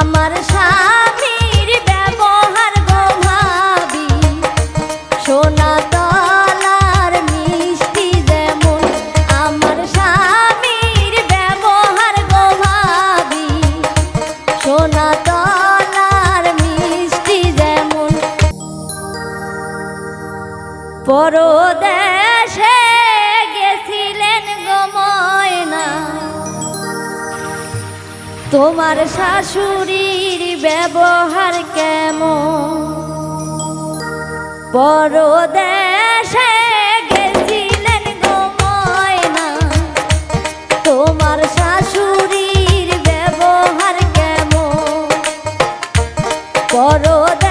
আমার সা তোমার শাশুড়ির ব্যবহার কেমন? পরদেশে গেছিলেন গো ময়না। তোমার শাশুড়ির ব্যবহার কেমন? পরদেশে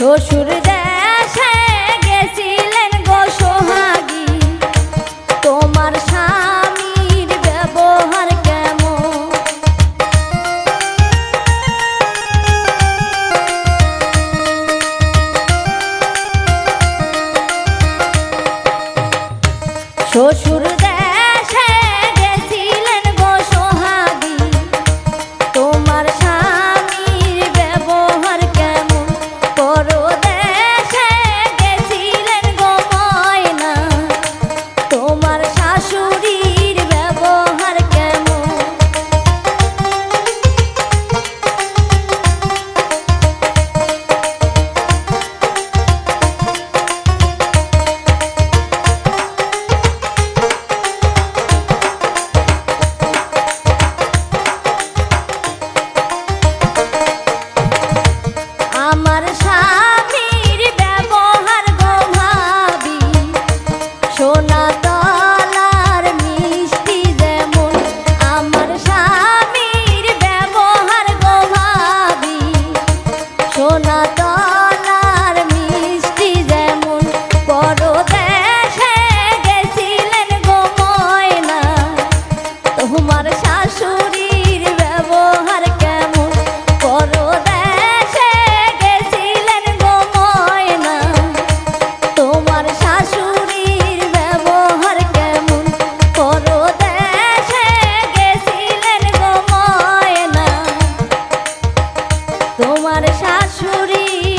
শ্বশুর দেয়। শাশুড়ি